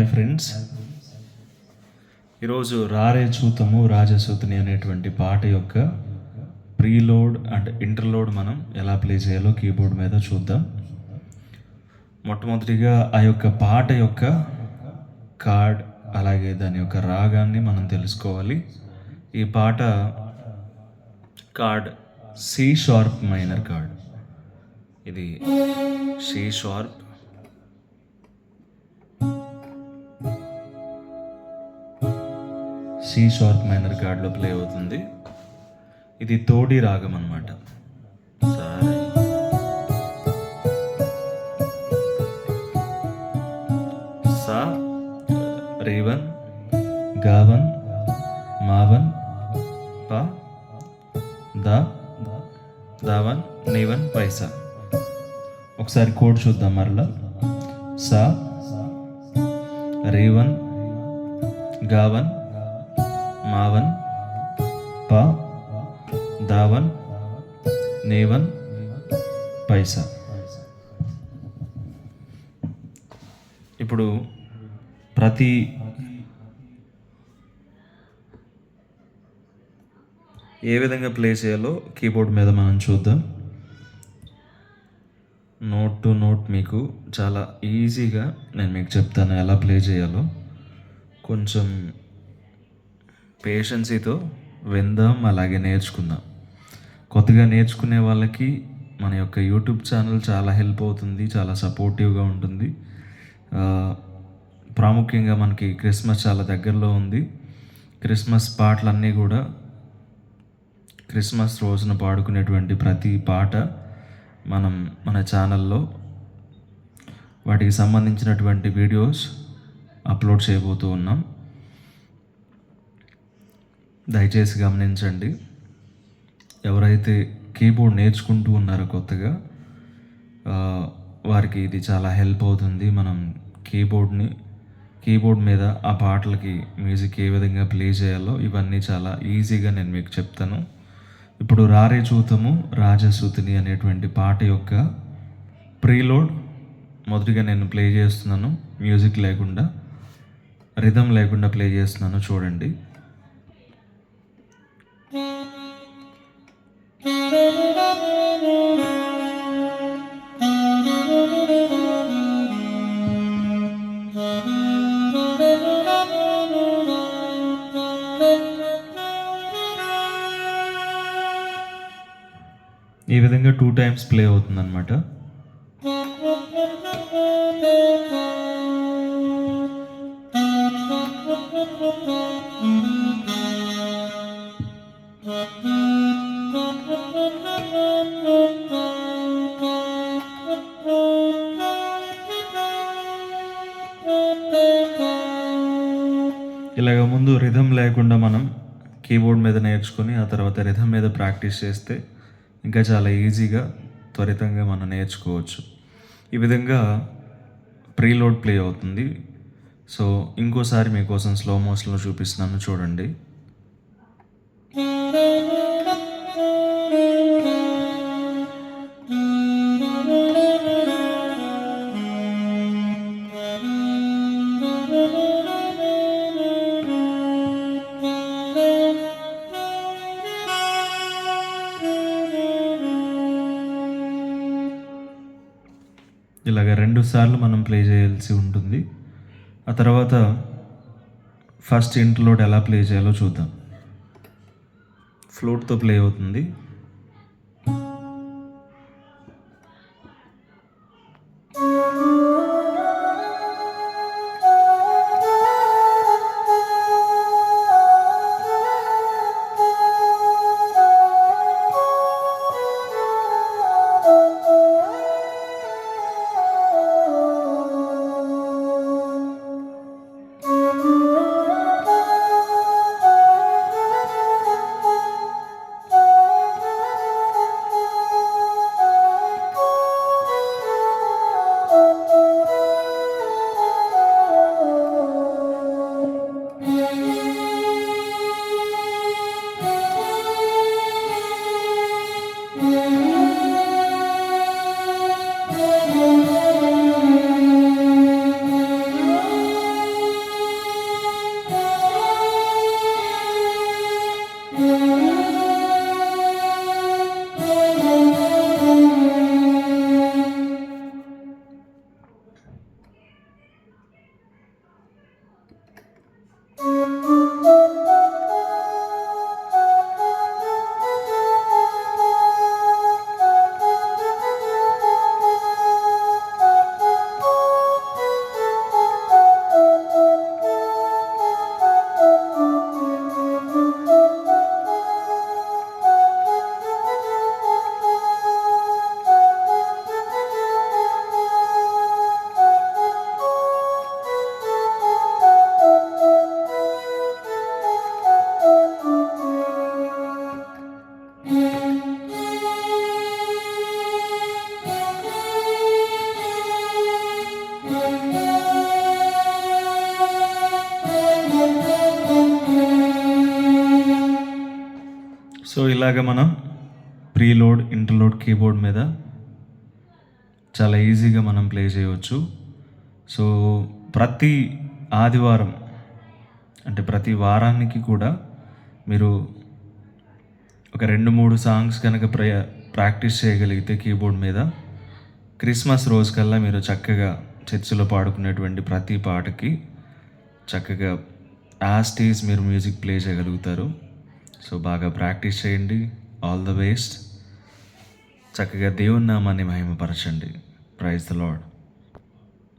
Hi friends ఈరోజు రారే చూతము రాజసూతని అనేటువంటి పాట యొక్క ప్రీలోడ్ అండ్ ఇంటర్లోడ్ మనం ఎలా ప్లే చేయాలో కీబోర్డ్ మీద చూద్దాం. మొట్టమొదటిగా ఆ యొక్క పాట యొక్క కార్డ్ అలాగే దాని యొక్క రాగాన్ని మనం తెలుసుకోవాలి. ఈ పాట chord C sharp minor chord ఇది C sharp C sharp minor కార్డ్లో ప్లే అవుతుంది. ఇది తోడి రాగం అనమాట సా రేవన్ గావన్ మావన్ ప దా దావన్ నేవన్ పైసా. ఒకసారి కోడ్ చూద్దాం మరలా. సా రేవన్ గావన్ మావన్ ప దావన్ నేవన్ పైసా. ఇప్పుడు ప్రతి ఏ విధంగా ప్లే చేయాలో కీబోర్డ్ మీద మనం చూద్దాం. నోట్ టు నోట్ మీకు చాలా ఈజీగా నేను మీకు చెప్తాను ఎలా ప్లే చేయాలో. కొంచెం పేషెన్సీతో విందాం అలాగే నేర్చుకుందాం. కొత్తగా నేర్చుకునే వాళ్ళకి మన యొక్క యూట్యూబ్ ఛానల్ చాలా హెల్ప్ అవుతుంది చాలా సపోర్టివ్గా ఉంటుంది. ప్రాముఖ్యంగా మనకి క్రిస్మస్ చాలా దగ్గరలో ఉంది. క్రిస్మస్ పాటలన్నీ కూడా క్రిస్మస్ రోజున పాడుకునేటువంటి ప్రతి పాట మనం మన ఛానల్లో వాటికి సంబంధించినటువంటి వీడియోస్ అప్లోడ్ చేయబోతూ ఉన్నాం. దయచేసి గమనించండి. ఎవరైతే కీబోర్డ్ నేర్చుకుంటూ ఉన్నారో కొత్తగా వారికి ఇది చాలా హెల్ప్ అవుతుంది. మనం కీబోర్డ్ని కీబోర్డ్ మీద ఆ పాటలకి మ్యూజిక్ ఏ విధంగా ప్లే చేయాలో ఇవన్నీ చాలా ఈజీగా నేను మీకు చెప్తాను. ఇప్పుడు రారే చూతము రాజసూతిని అనేటువంటి పాట యొక్క ప్రీలోడ్ మొదటిగా నేను ప్లే చేస్తున్నాను. మ్యూజిక్ లేకుండా రిథం లేకుండా ప్లే చేస్తున్నాను. చూడండి. ఈ విధంగా టూ టైమ్స్ ప్లే అవుతుంది అనమాట ఇలాగ ముందు రిథం లేకుండా మనం కీబోర్డ్ మీద నేర్చుకుని ఆ తర్వాత రిథం మీద ప్రాక్టీస్ చేస్తే ఇంకా చాలా ఈజీగా త్వరితంగా మనం నేర్చుకోవచ్చు. ఈ విధంగా ప్రీలోడ్ ప్లే అవుతుంది. సో ఇంకోసారి మీకోసం స్లో మోషన్లో చూపిస్తున్నాను చూడండి. ఇలాగ రెండు సార్లు మనం ప్లే చేయాల్సి ఉంటుంది. ఆ తర్వాత ఫస్ట్ ఇంట్లోడ్ ఎలా ప్లే చేయాలో చూద్దాం. ఫ్లూట్తో ప్లే అవుతుంది. సో ఇలాగ మనం ప్రీలోడ్ ఇంటర్లోడ్ కీబోర్డ్ మీద చాలా ఈజీగా మనం ప్లే చేయవచ్చు. సో ప్రతి ఆదివారం అంటే ప్రతి వారానికి కూడా మీరు ఒక రెండు మూడు సాంగ్స్ కనుక ప్రయ ప్రాక్టీస్ చేయగలిగితే కీబోర్డ్ మీద క్రిస్మస్ రోజు కల్లా మీరు చక్కగా చర్చిలో పాడుకునేటువంటి ప్రతి పాటకి చక్కగా యాస్టీస్ మీరు మ్యూజిక్ ప్లే చేయగలుగుతారు. సో బాగా ప్రాక్టీస్ చేయండి. ఆల్ ద బెస్ట్ చక్కగా దేవుని నామాన్ని మహిమపరచండి. Praise the lord